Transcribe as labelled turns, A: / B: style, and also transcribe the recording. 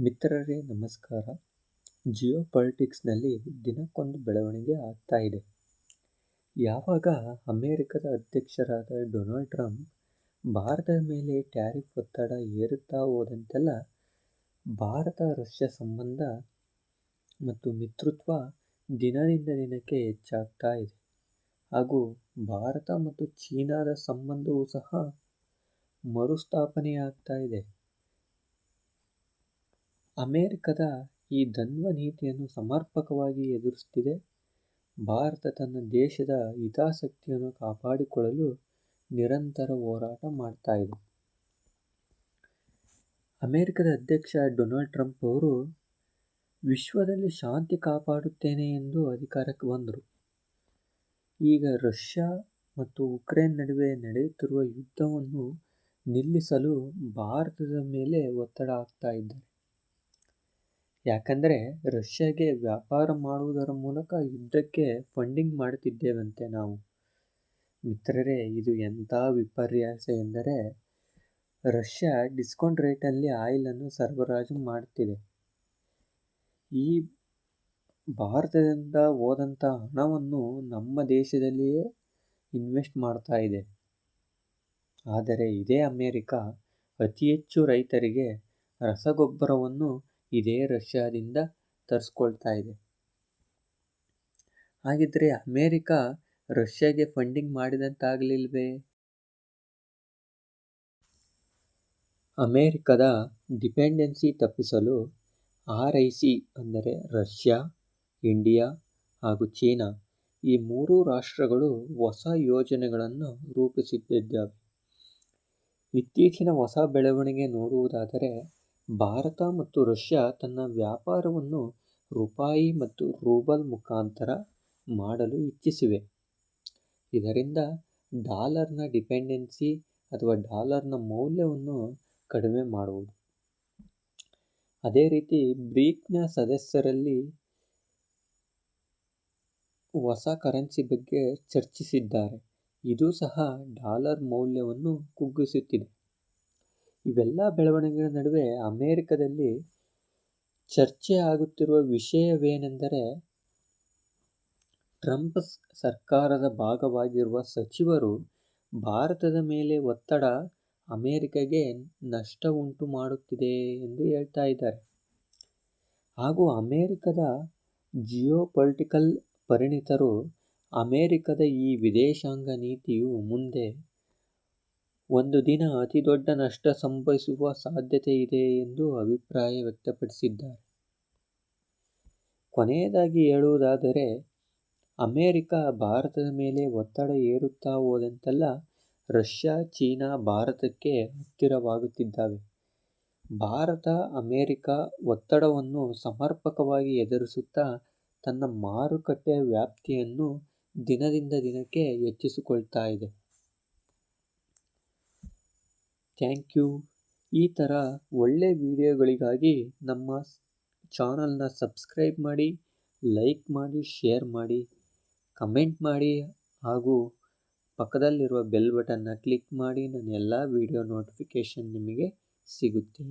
A: ಮಿತ್ರರೇ, ನಮಸ್ಕಾರ. ಜಿಯೋ ಪಾಲಿಟಿಕ್ಸ್ನಲ್ಲಿ ದಿನಕ್ಕೊಂದು ಬೆಳವಣಿಗೆ ಆಗ್ತಾ ಇದೆ. ಯಾವಾಗ ಅಮೇರಿಕದ ಅಧ್ಯಕ್ಷರಾದ ಡೊನಾಲ್ಡ್ ಟ್ರಂಪ್ ಭಾರತದ ಮೇಲೆ ಟ್ಯಾರಿಫ್ ಒತ್ತಡ ಏರುತ್ತಾ ಹೋದಂತೆಲ್ಲ ಭಾರತ, ರಷ್ಯಾ ಸಂಬಂಧ ಮತ್ತು ಮಿತ್ರತ್ವ ದಿನದಿಂದ ದಿನಕ್ಕೆ ಹೆಚ್ಚಾಗ್ತಾ ಇದೆ. ಹಾಗೂ ಭಾರತ ಮತ್ತು ಚೀನಾದ ಸಂಬಂಧವೂ ಸಹ ಮರುಸ್ಥಾಪನೆಯಾಗ್ತಾ ಇದೆ. ಅಮೆರಿಕದ ಈ ದ್ವಂದ್ವ ನೀತಿಯನ್ನು ಸಮರ್ಪಕವಾಗಿ ಎದುರಿಸುತ್ತಿದೆ ಭಾರತ ತನ್ನ ದೇಶದ ಹಿತಾಸಕ್ತಿಯನ್ನು ಕಾಪಾಡಿಕೊಳ್ಳಲು ನಿರಂತರ ಹೋರಾಟ ಮಾಡ್ತಾ ಇದೆ. ಅಮೆರಿಕದ ಅಧ್ಯಕ್ಷ ಡೊನಾಲ್ಡ್ ಟ್ರಂಪ್ ಅವರು, ವಿಶ್ವದಲ್ಲಿ ಶಾಂತಿ ಕಾಪಾಡುತ್ತೇನೆ ಎಂದು ಅಧಿಕಾರಕ್ಕೆ ಬಂದರು. ಈಗ ರಷ್ಯಾ ಮತ್ತು ಉಕ್ರೇನ್ ನಡುವೆ ನಡೆಯುತ್ತಿರುವ ಯುದ್ಧವನ್ನು ನಿಲ್ಲಿಸಲು ಭಾರತದ ಮೇಲೆ ಒತ್ತಡ ಆಗ್ತಾ ಇದ್ದಾರೆ. ಯಾಕಂದರೆ ರಷ್ಯಾಗೆ ವ್ಯಾಪಾರ ಮಾಡುವುದರ ಮೂಲಕ ಯುದ್ಧಕ್ಕೆ ಫಂಡಿಂಗ್ ಮಾಡುತ್ತಿದ್ದೇವಂತೆ ನಾವು. ಮಿತ್ರರೇ, ಇದು ಎಂಥ ವಿಪರ್ಯಾಸ ಎಂದರೆ ರಷ್ಯಾ ಡಿಸ್ಕೌಂಟ್ ರೇಟಲ್ಲಿ ಆಯಿಲನ್ನು ಸರಬರಾಜು ಮಾಡುತ್ತಿದೆ. ಈ ಭಾರತದಿಂದ ಹೋದಂಥ ಹಣವನ್ನು ನಮ್ಮ ದೇಶದಲ್ಲಿಯೇ ಇನ್ವೆಸ್ಟ್ ಮಾಡ್ತಾ ಇದೆ. ಆದರೆ ಇದೇ ಅಮೇರಿಕ ಅತಿ ಹೆಚ್ಚು ರೈತರಿಗೆ ರಸಗೊಬ್ಬರವನ್ನು ಇದೇ ರಷ್ಯಾದಿಂದ ತರಿಸ್ಕೊಳ್ತಾ ಇದೆ. ಹಾಗಿದ್ರೆ ಅಮೇರಿಕ ರಷ್ಯಾಗೆ ಫಂಡಿಂಗ್ ಮಾಡಿದಂತಾಗಲಿಲ್ವೇ? ಅಮೇರಿಕದ ಡಿಪೆಂಡೆನ್ಸಿ ತಪ್ಪಿಸಲು ಆರ್ ಐ ಸಿ ಅಂದರೆ ರಷ್ಯಾ, ಇಂಡಿಯಾ ಹಾಗೂ ಚೀನಾ ಈ ಮೂರೂ ರಾಷ್ಟ್ರಗಳು ಹೊಸ ಯೋಜನೆಗಳನ್ನು ರೂಪಿಸುತ್ತಿದ್ದಾವೆ ಇತ್ತೀಚಿನ ಹೊಸ ಬೆಳವಣಿಗೆ ನೋಡುವುದಾದರೆ ಭಾರತ ಮತ್ತು ರಷ್ಯಾ ತನ್ನ ವ್ಯಾಪಾರವನ್ನು ರೂಪಾಯಿ ಮತ್ತು ರೂಬಲ್ ಮುಖಾಂತರ ಮಾಡಲು ಇಚ್ಛಿಸಿವೆ. ಇದರಿಂದ ಡಾಲರ್ನ ಡಿಪೆಂಡೆನ್ಸಿ ಅಥವಾ ಡಾಲರ್ನ ಮೌಲ್ಯವನ್ನು ಕಡಿಮೆ ಮಾಡುವುದು. ಅದೇ ರೀತಿ ಬ್ರೀಕ್ನ ಸದಸ್ಯರಲ್ಲಿ ಹೊಸ ಕರೆನ್ಸಿ ಬಗ್ಗೆ ಚರ್ಚಿಸಿದ್ದಾರೆ. ಇದು ಸಹ ಡಾಲರ್ ಮೌಲ್ಯವನ್ನು ಕುಗ್ಗಿಸುತ್ತಿದೆ. ಇವೆಲ್ಲ ಬೆಳವಣಿಗೆಗಳ ನಡುವೆ ಅಮೇರಿಕದಲ್ಲಿ ಚರ್ಚೆ ಆಗುತ್ತಿರುವ ವಿಷಯವೇನೆಂದರೆ ಟ್ರಂಪ್ ಸರ್ಕಾರದ ಭಾಗವಾಗಿರುವ ಸಚಿವರು ಭಾರತದ ಮೇಲೆ ಒತ್ತಡ ಅಮೆರಿಕಗೆ ನಷ್ಟ ಉಂಟು ಮಾಡುತ್ತಿದೆ ಎಂದು ಹೇಳ್ತಾ ಇದ್ದಾರೆ. ಹಾಗೂ ಅಮೇರಿಕದ ಜಿಯೋ ಪೊಲಿಟಿಕಲ್ ಪರಿಣಿತರು ಅಮೇರಿಕದ ಈ ವಿದೇಶಾಂಗ ನೀತಿಯು ಮುಂದೆ ಒಂದು ದಿನ ಅತಿ ದೊಡ್ಡ ನಷ್ಟ ಸಂಭವಿಸುವ ಸಾಧ್ಯತೆ ಇದೆ ಎಂದು ಅಭಿಪ್ರಾಯ ವ್ಯಕ್ತಪಡಿಸಿದ್ದಾರೆ. ಕೊನೆಯದಾಗಿ ಹೇಳುವುದಾದರೆ, ಅಮೇರಿಕ ಭಾರತದ ಮೇಲೆ ಒತ್ತಡ ಏರುತ್ತಾ ಹೋದಂತೆಲ್ಲ ರಷ್ಯಾ, ಚೀನಾ ಭಾರತಕ್ಕೆ ಹತ್ತಿರವಾಗುತ್ತಿದ್ದಾವೆ. ಭಾರತ, ಅಮೆರಿಕ ಒತ್ತಡವನ್ನು ಸಮರ್ಪಕವಾಗಿ ಎದುರಿಸುತ್ತಾ ತನ್ನ ಮಾರುಕಟ್ಟೆ ವ್ಯಾಪ್ತಿಯನ್ನು ದಿನದಿಂದ ದಿನಕ್ಕೆ ಹೆಚ್ಚಿಸಿಕೊಳ್ತಾ ಇದೆ. Thank you. ಈ ಥರ ಒಳ್ಳೆಯ ವಿಡಿಯೋಗಳಿಗಾಗಿ ನಮ್ಮ ಚಾನಲ್ನ ಸಬ್ಸ್ಕ್ರೈಬ್ ಮಾಡಿ, ಲೈಕ್ ಮಾಡಿ, ಶೇರ್ ಮಾಡಿ, ಕಮೆಂಟ್ ಮಾಡಿ ಹಾಗೂ ಪಕ್ಕದಲ್ಲಿರುವ ಬೆಲ್ ಬಟನ್ನ ಕ್ಲಿಕ್ ಮಾಡಿ, ನನ್ನ ಎಲ್ಲ ವಿಡಿಯೋ ನೋಟಿಫಿಕೇಷನ್ ನಿಮಗೆ ಸಿಗುತ್ತೆ.